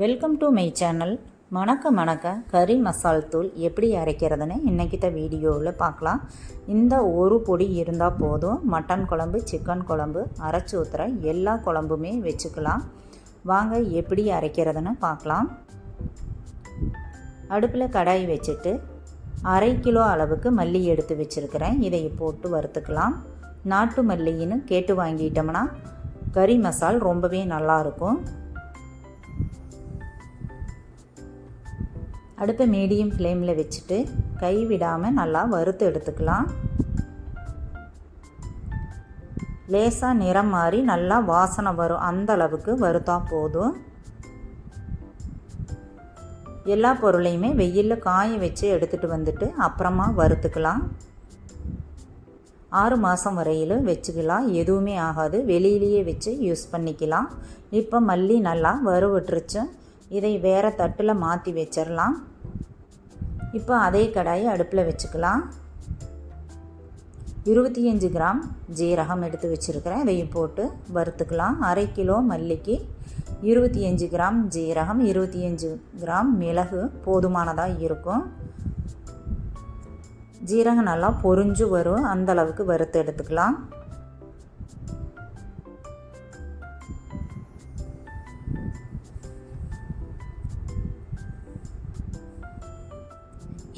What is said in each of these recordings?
Welcome to my channel மணக்க மணக்க கறி மசால் தூள் எப்படி அரைக்கிறதுன்னு இன்றைக்கிட்ட வீடியோவில் பார்க்கலாம். இந்த ஒரு பொடி இருந்தால் போதும். மட்டன் குழம்பு சிக்கன் குழம்பு அரைச்சி ஊற்றுற எல்லா குழம்புமே வச்சுக்கலாம். வாங்க எப்படி அரைக்கிறதுன்னு பார்க்கலாம். அடுப்பில் கடாய் வச்சுட்டு அரை கிலோ அளவுக்கு மல்லி எடுத்து வச்சுருக்கிறேன். இதை போட்டு வறுத்துக்கலாம். நாட்டு மல்லின்னு கேட்டு வாங்கிட்டோம்னா கறி மசால் ரொம்பவே நல்லாயிருக்கும் அடுப்பை மீடியம் ஃப்ளேமில் வச்சுட்டு கை விடாமல் நல்லா வறுத்து எடுத்துக்கலாம். லேசாக நிறம் மாறி நல்லா வாசனை வரும். அந்த அளவுக்கு வறுத்தா போதும். எல்லா பொருளையுமே வெயிலில் காய வச்சு எடுத்துகிட்டு வந்துட்டு அப்புறமா வறுத்துக்கலாம். ஆறு மாதம் வரையில் வச்சுக்கலாம். எதுவுமே ஆகாது. வெளியிலேயே வச்சு யூஸ் பண்ணிக்கலாம். இப்போ மல்லி நல்லா வறுவிட்டுருச்சு இதை வேறு தட்டில் மாற்றி வச்சிடலாம் இப்போ அதே கடாயை அடுப்பில் வச்சுக்கலாம். இருபத்தி அஞ்சு கிராம் ஜீரகம் எடுத்து வச்சுருக்கிறேன். இதையும் போட்டு வறுத்துக்கலாம். அரை கிலோ மல்லிக்கு இருபத்தி அஞ்சு கிராம் ஜீரகம் இருபத்தி அஞ்சு கிராம் மிளகு போதுமானதாக இருக்கும். ஜீரகம் நல்லா பொறிஞ்சு வரும். அந்த அளவுக்கு வறுத்து எடுத்துக்கலாம்.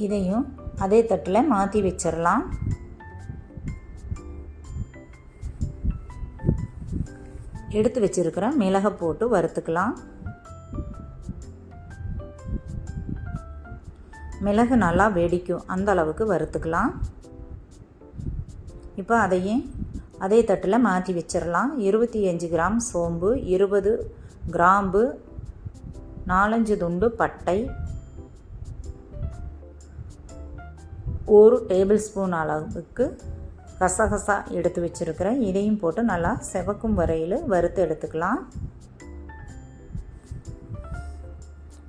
இதையும் அதே தட்டில் மாற்றி வச்சிடலாம். எடுத்து வச்சிருக்கிற மிளகை போட்டு வறுத்துக்கலாம். மிளகு நல்லா வெடிக்கும் அந்த அளவுக்கு வறுத்துக்கலாம். இப்போ அதையும் அதே தட்டில் மாற்றி வச்சிடலாம். இருபத்தி அஞ்சு கிராம் சோம்பு இருபது கிராம்பு நாலஞ்சு துண்டு பட்டை ஒரு டேபிள் ஸ்பூன் அளவுக்கு கசகசா எடுத்து வச்சுருக்கிறேன். இதையும் போட்டு நல்லா செவக்கும் வரையில் வறுத்து எடுத்துக்கலாம்.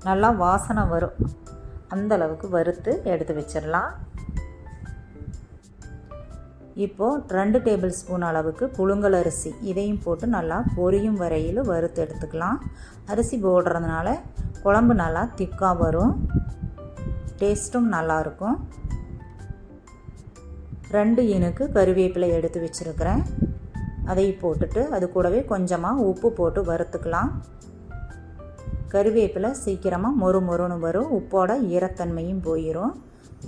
நல்லா வாசனை வரும். அந்த அளவுக்கு வறுத்து எடுத்து வச்சிடலாம். இப்போது ரெண்டு டேபிள் ஸ்பூன் அளவுக்கு புழுங்கல் அரிசி இதையும் போட்டு நல்லா பொரியும் வரையில் வறுத்து எடுத்துக்கலாம். அரிசி போடுறதுனால குழம்பு நல்லா திக்காக வரும். டேஸ்ட்டும் நல்லாயிருக்கும் ரெண்டு இனுக்கு கருவேப்பிலை எடுத்து வச்சுருக்கிறேன். அதை போட்டுட்டு அது கூடவே கொஞ்சமாக உப்பு போட்டு வறுத்துக்கலாம். கருவேப்பிலை சீக்கிரமாக மொறு மொறுன்னு வரும். உப்போட ஈரத்தன்மையும் போயிடும்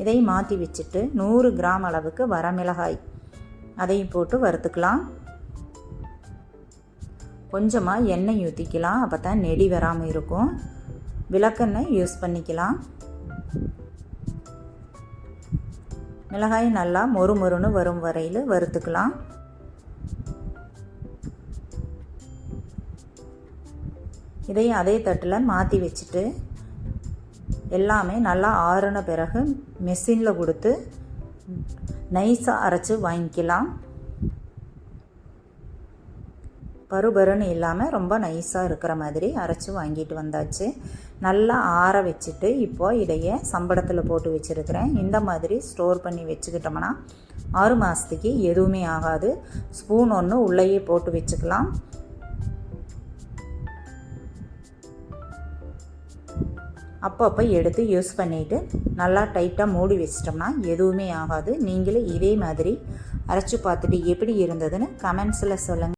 இதை மாற்றி வச்சுட்டு நூறு கிராம் அளவுக்கு வரமிளகாய் அதையும் போட்டு வறுத்துக்கலாம். கொஞ்சமாக எண்ணெய் ஊற்றிக்கலாம் அப்போ தான் நெடி வராமல் இருக்கும். விளக்கெண்ணெய் யூஸ் பண்ணிக்கலாம். மிளகாய் நல்லா மொறு மொறுன்னு வரும் வரையில் வறுத்துக்கலாம். இதையும் அதே தட்டில் மாற்றி வச்சுட்டு எல்லாமே நல்லா ஆறுன பிறகு மெஷினில் கொடுத்து நைஸாக அரைச்சி வாங்கிக்கலாம். பருபருன்னு இல்லாமல் ரொம்ப நைஸாக இருக்கிற மாதிரி அரைச்சி வாங்கிட்டு வந்தாச்சு. நல்லா ஆற வச்சுட்டு இப்போது இதையே சம்பளத்தில் போட்டு வச்சுருக்கிறேன். இந்த மாதிரி ஸ்டோர் பண்ணி வச்சுக்கிட்டோம்னா ஆறு மாதத்துக்கு எதுவுமே ஆகாது. ஸ்பூன் ஒன்று உள்ளேயே போட்டு வச்சுக்கலாம். அப்பப்போ எடுத்து யூஸ் பண்ணிவிட்டு நல்லா டைட்டாக மூடி வச்சிட்டோம்னா எதுவுமே ஆகாது. நீங்களும் இதே மாதிரி அரைச்சி பார்த்துட்டு எப்படி இருந்ததுன்னு கமெண்ட்ஸில் சொல்லுங்கள்